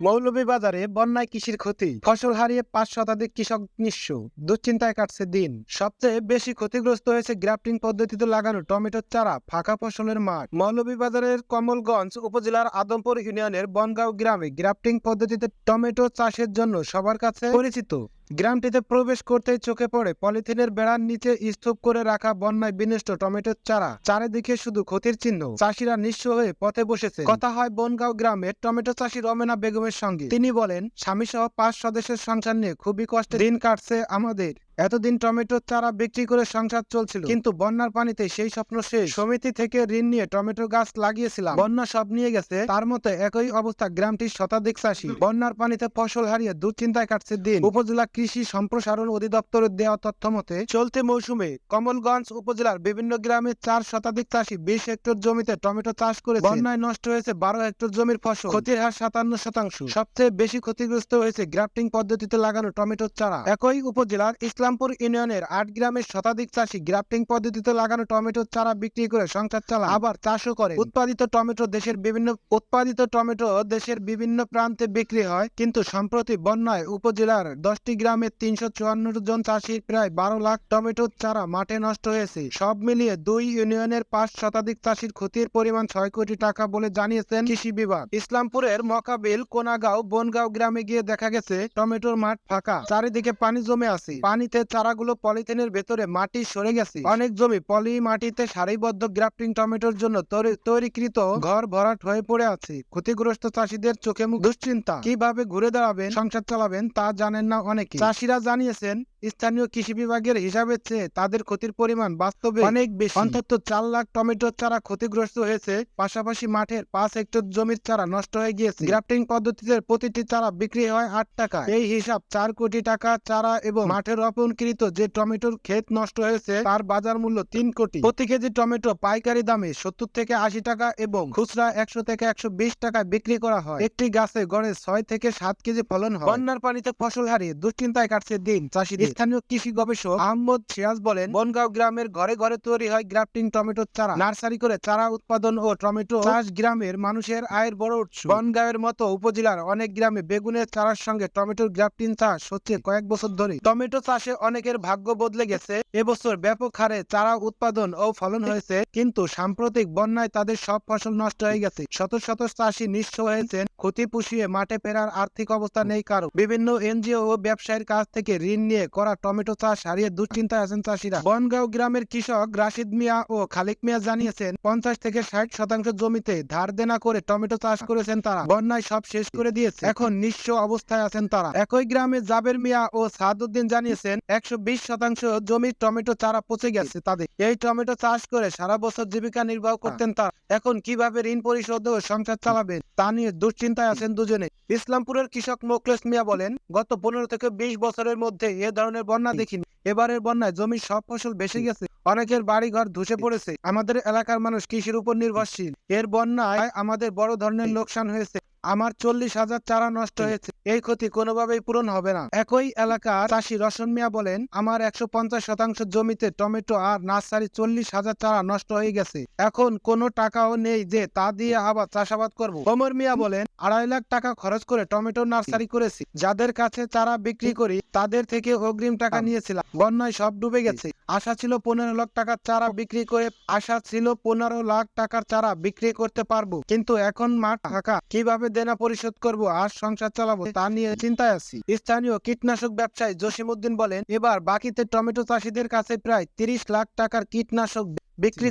মৌলভীবাজারে বন্যায় কৃষির ক্ষতি, ফসল হারিয়ে পাঁচ শতাধিক কৃষক নিঃস্ব। দুশ্চিন্তায় কাটছে দিন। সবচেয়ে বেশি ক্ষতিগ্রস্ত হয়েছে গ্রাফটিং পদ্ধতিতে লাগানো টমেটোর চারা ফাঁকা ফসলের মাঠ। মৌলভীবাজারের কমলগঞ্জ উপজেলার আদমপুর ইউনিয়নের বনগাঁও গ্রামে গ্রাফটিং পদ্ধতিতে টমেটো চাষের জন্য সবার কাছে পরিচিত। গ্রামটিতে প্রবেশ করতেই চোখে পড়ে পলিথিনের বেড়ার নিচে স্তূপ করে রাখা বন্যায় বিনষ্ট টমেটোর চারা। চারিদিকে শুধু ক্ষতির চিহ্ন। চাষিরা নিঃস্ব হয়ে পথে বসেছে কথা হয় বনগাঁও গ্রামের টমেটো চাষি রমেনা বেগমের সঙ্গে। তিনি বলেন স্বামী সহ পাঁচ সদস্যের সংসার নিয়ে খুবই কষ্টে দিন কাটছে আমাদের। এতদিন টমেটোর চারা বিক্রি করে সংসার চলছিল। কিন্তু বন্যার পানিতে সেই স্বপ্ন শেষ। সমিতি থেকে ঋণ নিয়ে টমেটো গাছ লাগিয়েছিলাম। বন্যা সব নিয়ে গেছে। তার মতে একই অবস্থা গ্রামটির শতাধিক চাষী। বন্যার পানিতে ফসল হারিয়ে দুশ্চিন্তায় কাটছে দিন। উপজেলা কৃষি সম্প্রসারণ অধিদপ্তরের দেওয়া তথ্য মতে, চলতি মৌসুমে কমলগঞ্জ উপজেলার বিভিন্ন গ্রামে চার শতাধিক চাষী বিশ হেক্টর জমিতে টমেটো চাষ করে বন্যায় নষ্ট হয়েছে বারো হেক্টর জমির ফসল। ক্ষতির হার সাতান্ন শতাংশ। সবচেয়ে বেশি ক্ষতিগ্রস্ত হয়েছে গ্রাফটিং পদ্ধতিতে লাগানো টমেটোর চারা। একই উপজেলার ইসলামপুর ইউনিয়নের আট গ্রামের শতাধিক চাষী গ্রাফটিং পদ্ধতিতে লাগানো টমেটোর চারা বিক্রি করে সংসার চালায় আবার চাষও করে। উৎপাদিত টমেটো দেশের বিভিন্ন উৎপাদিত টমেটো দেশের বিভিন্ন প্রান্তে বিক্রি হয়। কিন্তু সম্প্রতি বন্যায় উপজেলার দশটি গ্রামের তিনশো চুয়ান্ন জন চাষির প্রায় বারো লাখ টমেটোর চারা মাঠে নষ্ট হয়েছে। সব মিলিয়ে দুই ইউনিয়নের পাঁচ শতাধিক চাষির ক্ষতির পরিমাণ ছয় কোটি টাকা বলে জানিয়েছেন কৃষি বিভাগ। ইসলামপুরের মকাবিল, কোনাগাঁও, বনগাঁও গ্রামে গিয়ে দেখা গেছে, টমেটোর মাঠ ফাঁকা। চারিদিকে পানি জমে আছে। পানিতে চারাগুলো পলিথিনের ভেতরে মাটি সরে গেছে। অনেক জমি পলি মাটিতে সারিবদ্ধ গ্রাফটিং টমেটোর জন্য তৈরি- তৈরিকৃত ঘর ভরাট হয়ে পড়ে আছে। ক্ষতিগ্রস্ত চাষিদের চোখে মুখ। দুশ্চিন্তা। কীভাবে ঘুরে দাঁড়াবেন, সংসার চালাবেন তা জানেন না অনেকে। চাষিরা জানিয়েছেন স্থানীয় কৃষি বিভাগের হিসাবের চেয়ে তাদের ক্ষতির পরিমাণ বাস্তবে অনেক বেশি। অন্তত চার লাখ টমেটোর চারা ক্ষতিগ্রস্ত হয়েছে পাশাপাশি মাঠের পাঁচ হেক্টর জমির চারা নষ্ট হয়ে গিয়েছে। গ্রাফটিং পদ্ধতিতে প্রতিটি চারা বিক্রি হয় আট টাকা এই হিসাব চার কোটি টাকা চারা এবং মাঠে রোপণকৃত যে টমেটোর ক্ষেত নষ্ট হয়েছে তার বাজার মূল্য তিন কোটি। প্রতি কেজি টমেটো পাইকারি দামে সত্তর থেকে আশি টাকা এবং খুচরা একশো থেকে একশো বিশ টাকায় বিক্রি করা হয়। একটি গাছে গড়ে ছয় থেকে সাত কেজি ফলন হয়। বন্যার পানিতে ফসল হারিয়ে দুশ্চিন্তায় কাটছে দিন চাষিদের। স্থানীয় কৃষি গবেষক আহমদ সিরাজ বলেন, বনগাঁও গ্রামের ঘরে ঘরে তৈরি হয় গ্রাফটিং টমেটোর চারা। নার্সারি করে চারা উৎপাদন ও টমেটো চাষ গ্রামের মানুষের আয়ের বড় উৎস। বনগাঁওয়ের মতো উপজেলার অনেক গ্রামে বেগুনের চারার সঙ্গে টমেটোর গ্রাফটিং চাষ হচ্ছে কয়েক বছর ধরে। টমেটো চাষে অনেকের ভাগ্য বদলে গেছে। এবছর ব্যাপক হারে চারা উৎপাদন ও ফলন হয়েছে, কিন্তু সাম্প্রতিক বন্যায় তাদের সব ফসল নষ্ট হয়ে গেছে। শত শত চাষি নিঃস্ব হয়েছেন, ক্ষতি পুষিয়ে মাঠে ফেরার আর্থিক অবস্থা নেই কারও। বিভিন্ন এনজিও ও ব্যবসায়ীর কাছ থেকে ঋণ নিয়ে করা টমেটো চাষ হারিয়ে দুশ্চিন্তায় আছেন চাষিরা। বনগাঁও গ্রামের কৃষক রাশিদ মিয়া ও খালিক মিয়া জানিয়েছেন, পঞ্চাশ থেকে ষাট শতাংশ জমিতে ধার দেনা করে টমেটো চাষ করেছেন তারা। বন্যায় সব শেষ করে দিয়েছে। এখন নিঃস্ব অবস্থায় আছেন তারা। একই গ্রামে জাবের মিয়া ও সাদউদ্দিন জানিয়েছেন, একশো বিশ শতাংশ জমির টমেটো চারা পচে গেছে তাদের। এই টমেটো চাষ করে সারা বছর জীবিকা নির্বাহ করতেন তারা। এখন কীভাবে ঋণ পরিশোধ ও সংসার চালাবেন তা নিয়ে দুশ্চিন্তায় আছেন দুজনে। ইসলামপুরের কৃষক মোকলেস মিয়া বলেন, গত পনেরো থেকে বিশ বছরের মধ্যে এ ধরনের বন্যা দেখিনি। এবারের বন্যায় জমির সব ফসল বেশি গেছে। অনেকের বাড়ি ঘর ধসে পড়েছে। আমাদের এলাকার মানুষ কৃষির উপর নির্ভরশীল। এর বন্যায় আমাদের বড় ধরনের লোকসান হয়েছে। আমার চল্লিশ হাজার চারা নষ্ট হয়েছে। এই ক্ষতি কোনোভাবেই পূরণ হবে না। একই এলাকার চাষি রসন মিয়া বলেন আমার একশো পঞ্চাশ শতাংশ জমিতে টমেটো আর নার্সারি চল্লিশ হাজার চারা নষ্ট হয়ে গেছে। এখন কোনো টাকাও নেই যে তা দিয়ে আবার চাষাবাদ করব। ওমর মিয়া বলেন আড়াই লাখ টাকা খরচ করে টমেটো নার্সারি করেছি। যাদের কাছে চারা বিক্রি করি তাদের থেকে অগ্রিম টাকা নিয়েছিলাম। বন্যায় সব ডুবে গেছে। আশা ছিল পনেরো লাখ টাকার চারা বিক্রি করে আশা ছিল পনেরো লাখ টাকার চারা বিক্রি করতে পারব। কিন্তু এখন মাঠ ফাঁকা। কীভাবে দেনা পরিশোধ করব আর সংসার চালাবো তা নিয়ে চিন্তায় আছি। স্থানীয় কীটনাশক ব্যবসায়ী জসিমউদ্দিন বলেন, এবার বাকিতে টমেটো চাষিদের কাছে প্রায় তিরিশ লাখ টাকার কীটনাশক বিক্রি